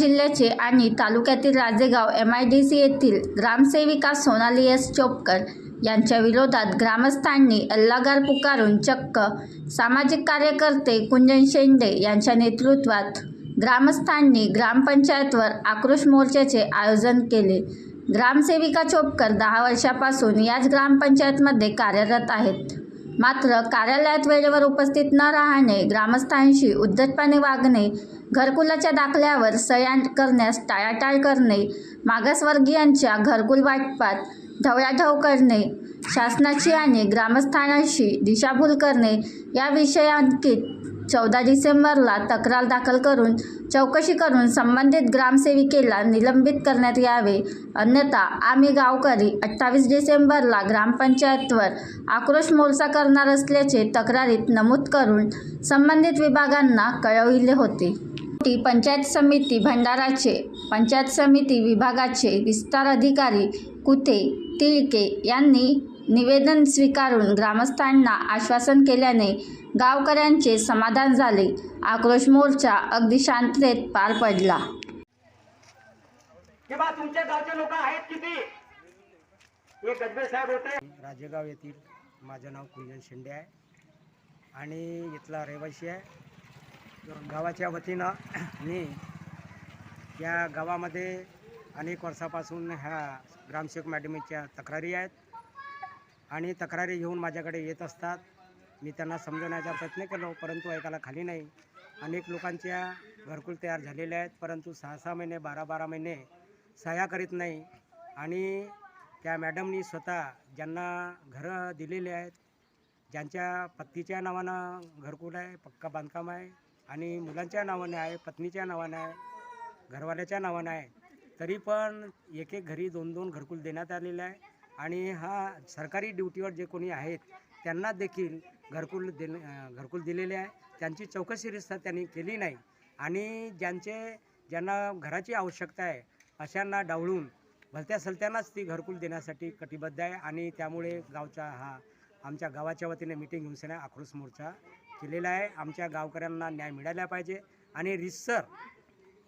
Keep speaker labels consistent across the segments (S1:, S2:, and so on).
S1: जिल्ह्याचे आणि तालुक्यातील Rajegaon M I D C येथील ग्रामसेविका सोनाली एस चोपकर यांच्या विरोधात ग्रामस्थांनी अल्लागार पुकारून चक्क सामाजिक कार्यकर्ते कुंजन शेंडे यांच्या नेतृत्वात ग्रामस्थांनी ग्रामपंचायतवर आक्रोश मोर्चाचे आयोजन केले. ग्रामसेविका चोपकर दहा वर्षापासून याच ग्रामपंचायतमध्ये कार्यरत आहेत. मात्र कार्यालयात वेळेवर उपस्थित न राहणे ग्रामस्थांशी उद्धटपणे वागणे घरकुलाच्या दाखल्यावर सह्या करण्यास टाळाटाळ करणे मागासवर्गीयांच्या घरकुल वाटपात ढवळाढव करणे शासनाची आणि ग्रामस्थानांशी दिशाभूल करणे या विषयांकित चौदा डिसेंबरला तक्रार दाखल करून चौकशी करून संबंधित ग्रामसेविकेला निलंबित करण्यात यावे. अन्यथा आम्ही गावकरी अठ्ठावीस डिसेंबरला ग्रामपंचायतवर आक्रोश मोर्चा करणार असल्याचे तक्रारीत नमूद करून संबंधित विभागांना कळविले होते. पंचायत समिती भंडाराचे पंचायत समिती विभागाचे विस्तार अधिकारी कुते तिळके यांनी निवेदन स्वीकारून ग्रामस्थांना आश्वासन केल्याने गावकऱ्यांचे समाधान झाले. आक्रोश मोर्चा अगदी शांततेत पार पडला.
S2: कि बा तुमच्या गावचे लोक आहेत किती? हे गजबे साहेब होते.
S3: राजेगाव येथील माझं नाव कुंजन शिंदे आहे आणि इथला रहिवासी आहे. तर गावाच्या वतीनं मी या गावामध्ये अनेक वर्षापासून ह्या ग्रामसेवक मॅडमच्या तक्रारी आहेत. आणि तक्रारी घेऊन माझ्याकडे येत असतात. मी त्यांना समजवण्याचा प्रयत्न केलो परंतु ऐकायला खाली नाही. अनेक लोकांच्या घरकुल तयार झालेल्या आहेत परंतु सहा सहा महिने बारा बारा महिने सह्या करीत नाही. आणि त्या मॅडमनी स्वतः ज्यांना घरं दिलेले आहेत ज्यांच्या पत्नीच्या नावानं घरकुल आहे पक्का बांधकाम आहे आणि मुलांच्या नावाने आहे पत्नीच्या नावानं आहे घरवाल्याच्या नावानं आहे तरी पण एक एक घरी दोन दोन घरकुल देण्यात आलेलं आहे. आणि हा सरकारी ड्युटीवर जे कोणी आहेत त्यांना देखील घरकुल दे घरकुल दिलेले आहे. त्यांची चौकशी रिस्ता त्यांनी केली नाही. आणि ज्यांचे ज्यांना घराची आवश्यकता आहे अशांना डावळून भलत्या सलत्यांनाच ती घरकुल देण्यासाठी कटिबद्ध आहे. आणि त्यामुळे गावचा हा आमच्या गावाच्या वतीने मिटिंग घेऊन आक्रोश मोर्चा केलेला आहे. आमच्या गावकऱ्यांना न्याय मिळाला पाहिजे आणि रिसर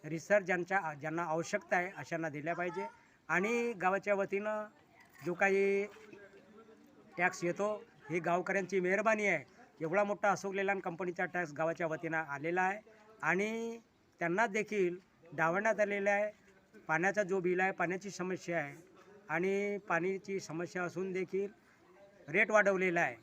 S3: रिसर ज्यांच्या ज्यांना आवश्यकता आहे अशांना दिल्या पाहिजे. आणि गावाच्या वतीनं जो काही टॅक्स येतो ही गावकऱ्यांची मेहरबानी आहे. एवढा मोठा अशोक लेलान कंपनीचा टॅक्स गावाच्या वतीनं आलेला आहे. आणि त्यांना देखील डावण्यात आलेला आहे. पाण्याचा जो बिल आहे पाण्याची समस्या आहे. आणि पाण्याची समस्या असून देखील रेट वाढवलेला आहे.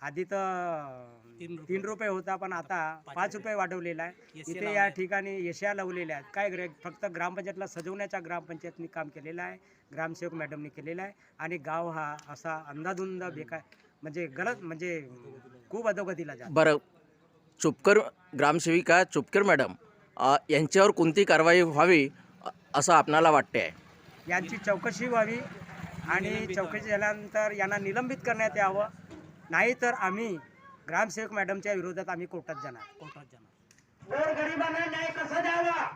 S3: आधी तर तीन रुपये. होता पण आता पाच रुपये. वाढवलेला आहे. इथे या ठिकाणी यशा लावलेल्या आहेत. काय ग्रे फक्त ग्रामपंचायतला सजवण्याचा ग्रामपंचायतनी काम केलेलं आहे. ग्रामसेवक मॅडमनी केलेलं आहे. आणि गाव हा असा अंधाधुंद बेकार म्हणजे गलत म्हणजे खूप अधोगतीला जातो.
S4: बरं चुपकर ग्रामसेविका चुपकर मॅडम यांच्यावर कोणती कारवाई व्हावी असं आपणाला वाटते आहे
S3: यांची चौकशी व्हावी आणि चौकशी झाल्यानंतर यांना निलंबित करण्यात यावं. नाहीतर आम्ही ग्रामसेवक मॅडमच्या विरोधात आम्ही कोर्टात जाणार. कोर्टात जाणार.
S2: गोरगरिबांना न्याय कसा द्यावा?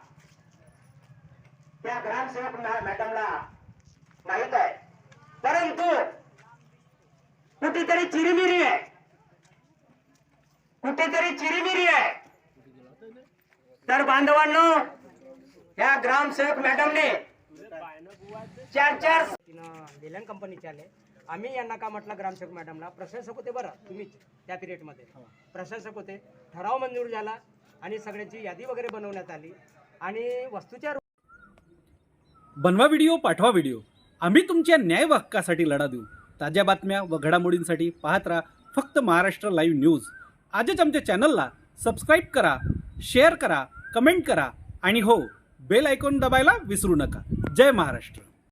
S2: त्या ग्रामसेवक मॅडमला माहीत आहे. परंतु कुठेतरी चिरीमिरी आहे. कुठेतरी चिरीमिरी आहे. तर बांधवांनो या ग्रामसेवक मॅडमने चार चार
S3: लेलँड कंपनीचे आले. आम्ही यांना का म्हटलं ग्रामसेवक मॅडमला? प्रशासक होते बरं तुम्हीच त्या पिरियडमध्ये. प्रशासक होते ठराव मंजूर झाला आणि सगळ्याची यादी वगैरे बनवण्यात आली आणि वस्तूच्या
S5: बनवा व्हिडिओ पाठवा व्हिडिओ. आम्ही तुमच्या न्याय हक्कासाठी लढा देऊ. ताज्या बातम्या व घडामोडींसाठी पाहत राहा फक्त महाराष्ट्र लाईव्ह न्यूज. आजच आमच्या चॅनलला सबस्क्राईब करा शेअर करा कमेंट करा आणि हो बेल आयकॉन दबायला विसरू नका. जय महाराष्ट्र.